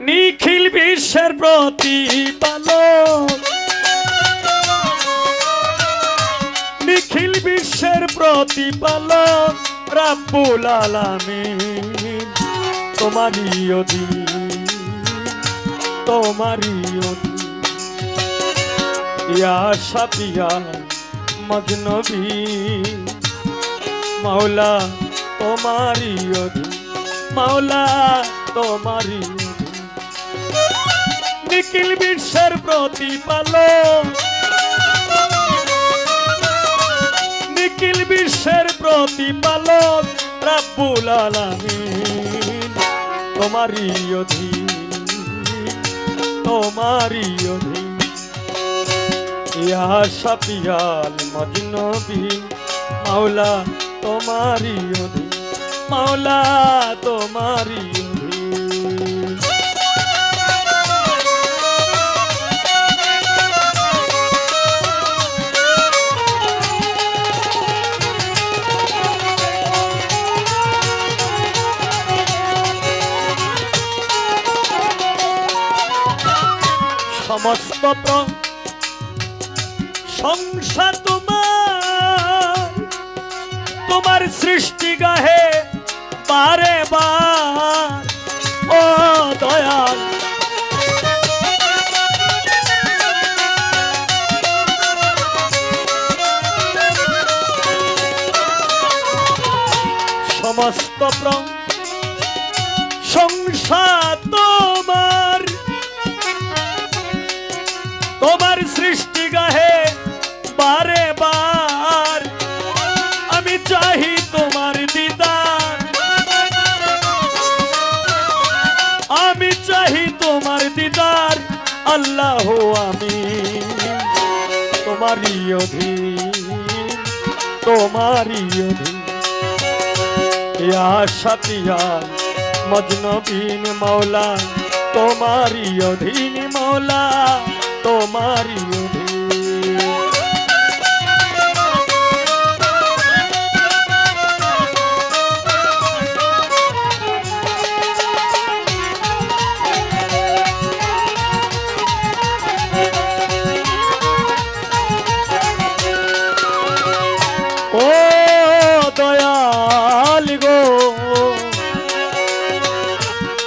নিখিল বিশ্বের প্রতিপালক নিখিল বিশ্বের প্রতিপালক রাব্বুল আলামিন, তোমারই অধীন তোমারই অধীন। ইয়া সাপিয়া মজনবী, মাওলা তোমারই অধীন, মাওলা তোমারই নিখিল বিশ্বের প্রতিপালক। নিখিল বিশ্বের প্রতিপালক রাব্বুল আলামিন। তোমারই অধীন তোমারই অধীন। ইয়া সাপিয়াল মজনবী, মাওলা তোমারই অধীন, মাওলা তোমারই অধীন। সমস্ত প্র- সংসার তোমার তোমার সৃষ্টি গাহে বারে বার। ও দয়াল। সমস্ত প্র- আল্লাহ আমি তোমারই অধীন তোমারই অধীন। ইয়া মজনবীন মৌলা তোমারই অধীন মৌলা তোমারই অধীন।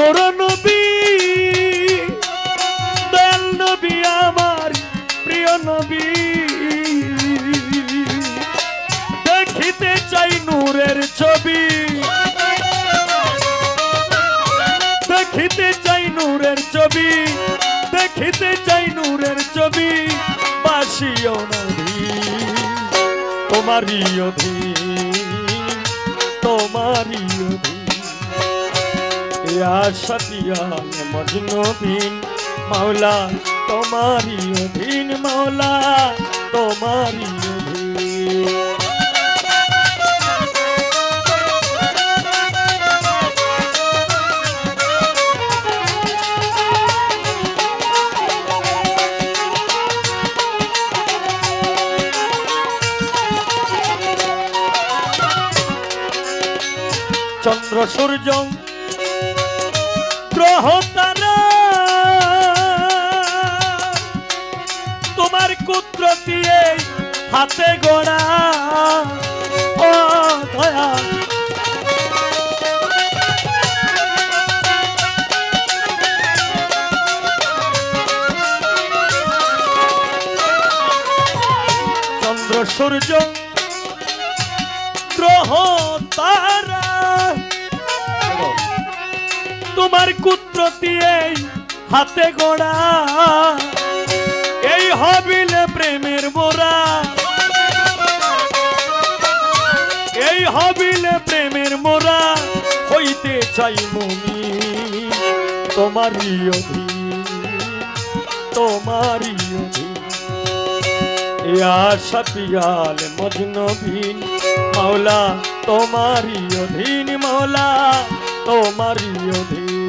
নূর নবী, দয়াল নবী, আমার প্রিয় নবী। দেখিতে চাই নূরের ছবি। দেখিতে চাই নূরের ছবি, দেখিতে চাই নূরের ছবি, বাসিও নদী তোমারই অধীন, তোমারই ইয়া সতিয়া মজনুদ্দিন মাওলা তোমারই অধীন মাওলা তোমারই অধীন। চন্দ্র সূর্য গ্রহ তারা তোমার কুত্র দিয়ে হাতে গোড়া। ও দয়া চন্দ্র সূর্য গ্রহ তারা। তোমার কুত্র দিয়ে হাতে গোড়া। এই হবিলে প্রেমের মোরা। এই হবিলে প্রেমের মোরা হইতে চাই মমি তোমারই অধীন তোমারই অধীন। এ আশা পিয়াল মজনবিন, মাওলা তোমারই অধীন মাওলা তোমারই অধীন।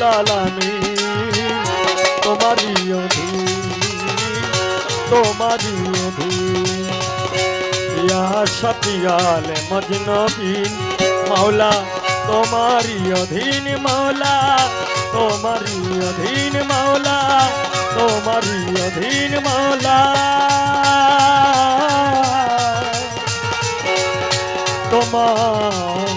রাব্বুল অধীন, তোমারই অধীন। ইয়া শাফিয়াল মজনবিন, মাওলা, তোমারই অধীন মাওলা, তোমারই অধীন মাওলা, তোমারই অধীন মাওলা। অধীন